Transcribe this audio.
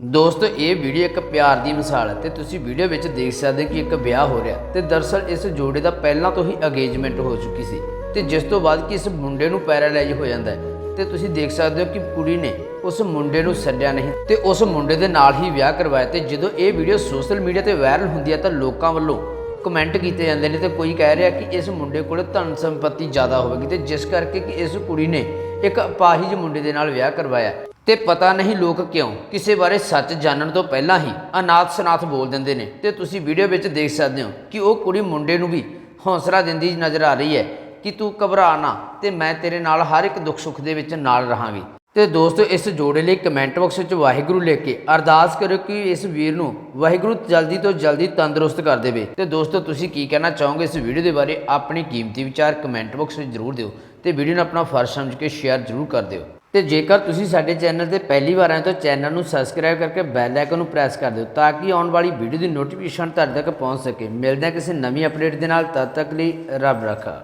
ਦੋਸਤੋ, ਇਹ ਵੀਡੀਓ ਇੱਕ ਪਿਆਰ ਦੀ ਮਿਸਾਲ ਹੈ ਤੇ ਤੁਸੀਂ ਵੀਡੀਓ ਵਿੱਚ ਦੇਖ ਸਕਦੇ ਹੋ ਕਿ ਇੱਕ ਵਿਆਹ ਹੋ ਰਿਹਾ ਤੇ ਦਰਸਲ ਇਸ ਜੋੜੇ ਦਾ ਪਹਿਲਾਂ ਤੋਂ ਹੀ ਅਗੇਜਮੈਂਟ ਹੋ ਚੁੱਕੀ ਸੀ ਤੇ ਜਿਸ ਤੋਂ ਬਾਅਦ ਕਿ ਇਸ ਮੁੰਡੇ ਨੂੰ ਪੈਰਾਲਾਈਜ਼ ਹੋ ਜਾਂਦਾ ਹੈ ਤੇ ਤੁਸੀਂ ਦੇਖ ਸਕਦੇ ਹੋ ਕਿ ਕੁੜੀ ਨੇ ਉਸ ਮੁੰਡੇ ਨੂੰ ਛੱਡਿਆ ਨਹੀਂ ਤੇ ਉਸ ਮੁੰਡੇ ਦੇ ਨਾਲ ਹੀ ਵਿਆਹ ਕਰਵਾਇਆ ਤੇ ਜਦੋਂ ਇਹ ਵੀਡੀਓ ਸੋਸ਼ਲ ਮੀਡੀਆ ਤੇ ਵਾਇਰਲ ਹੁੰਦੀ ਹੈ ਤਾਂ ਲੋਕਾਂ ਵੱਲੋਂ ਕਮੈਂਟ ਕੀਤੇ ਜਾਂਦੇ ਨੇ ਤੇ ਕੋਈ ਕਹਿ ਰਿਹਾ ਕਿ ਇਸ ਮੁੰਡੇ ਕੋਲ ਧਨ ਸੰਪਤੀ ਜ਼ਿਆਦਾ ਹੋਵੇਗੀ ਤੇ ਜਿਸ ਕਰਕੇ ਕਿ ਇਸ ਕੁੜੀ ਨੇ ਇੱਕ ਅਪਾਹਿਜ ਮੁੰਡੇ ਦੇ ਨਾਲ ਵਿਆਹ ਕਰਵਾਇਆ। ਤੇ ਪਤਾ ਨਹੀਂ ਲੋਕ ਕਿਉਂ ਕਿਸੇ ਬਾਰੇ ਸੱਚ ਜਾਣਨ ਤੋਂ ਪਹਿਲਾਂ ਹੀ ਅਨਾਥ ਸਨਾਥ ਬੋਲ ਦਿੰਦੇ ਨੇ। ਤੇ ਤੁਸੀਂ ਵੀਡੀਓ ਵਿੱਚ ਦੇਖ ਸਕਦੇ ਹੋ ਕਿ ਉਹ ਕੁੜੀ ਮੁੰਡੇ ਨੂੰ ਵੀ ਹੌਸਲਾ ਦਿੰਦੀ ਨਜ਼ਰ ਆ ਰਹੀ ਹੈ ਕਿ ਤੂੰ ਘਬਰਾ ਨਾ ਤੇ ਮੈਂ ਤੇਰੇ ਨਾਲ ਹਰ ਇੱਕ ਦੁੱਖ ਸੁੱਖ ਦੇ ਵਿੱਚ ਨਾਲ ਰਹਾਂਗੀ। ਤੇ ਦੋਸਤੋ, ਇਸ ਜੋੜੇ ਲਈ ਕਮੈਂਟ ਬਾਕਸ ਵਿੱਚ ਵਾਹਿਗੁਰੂ ਲਿਖ ਕੇ ਅਰਦਾਸ ਕਰੋ ਕਿ ਇਸ ਵੀਰ ਨੂੰ ਵਾਹਿਗੁਰੂ ਜਲਦੀ ਤੋਂ ਜਲਦੀ ਤੰਦਰੁਸਤ ਕਰ ਦੇਵੇ। ਤੇ ਦੋਸਤੋ, ਤੁਸੀਂ ਕੀ ਕਹਿਣਾ ਚਾਹੋਗੇ ਇਸ ਵੀਡੀਓ ਦੇ ਬਾਰੇ? ਆਪਣੀ ਕੀਮਤੀ ਵਿਚਾਰ ਕਮੈਂਟ ਬਾਕਸ ਵਿੱਚ ਜ਼ਰੂਰ ਦਿਓ ਤੇ ਵੀਡੀਓ ਨੂੰ ਆਪਣਾ ਫਰਜ਼ ਸਮਝ ਕੇ ਸ਼ੇਅਰ ਜ਼ਰੂਰ ਕਰ ਦਿਓ। ਤੇ ਜੇਕਰ ਤੁਸੀਂ ਸਾਡੇ ਚੈਨਲ ਤੇ ਪਹਿਲੀ ਵਾਰ ਆਏ ਤਾਂ ਚੈਨਲ ਨੂੰ ਸਬਸਕ੍ਰਾਈਬ ਕਰਕੇ ਬੈਲ ਆਈਕਨ ਨੂੰ ਪ੍ਰੈਸ ਕਰ ਦਿਓ ਤਾਂ ਕਿ ਆਉਣ ਵਾਲੀ ਵੀਡੀਓ ਦੀ ਨੋਟੀਫਿਕੇਸ਼ਨ ਤੁਹਾਡੇ ਤੱਕ ਪਹੁੰਚ ਸਕੇ। ਮਿਲਦੇ ਹਾਂ ਕਿਸੇ ਨਵੀਂ ਅਪਡੇਟ ਦੇ ਨਾਲ, ਤਦ ਤੱਕ ਲਈ ਰੱਬ ਰੱਖਾ।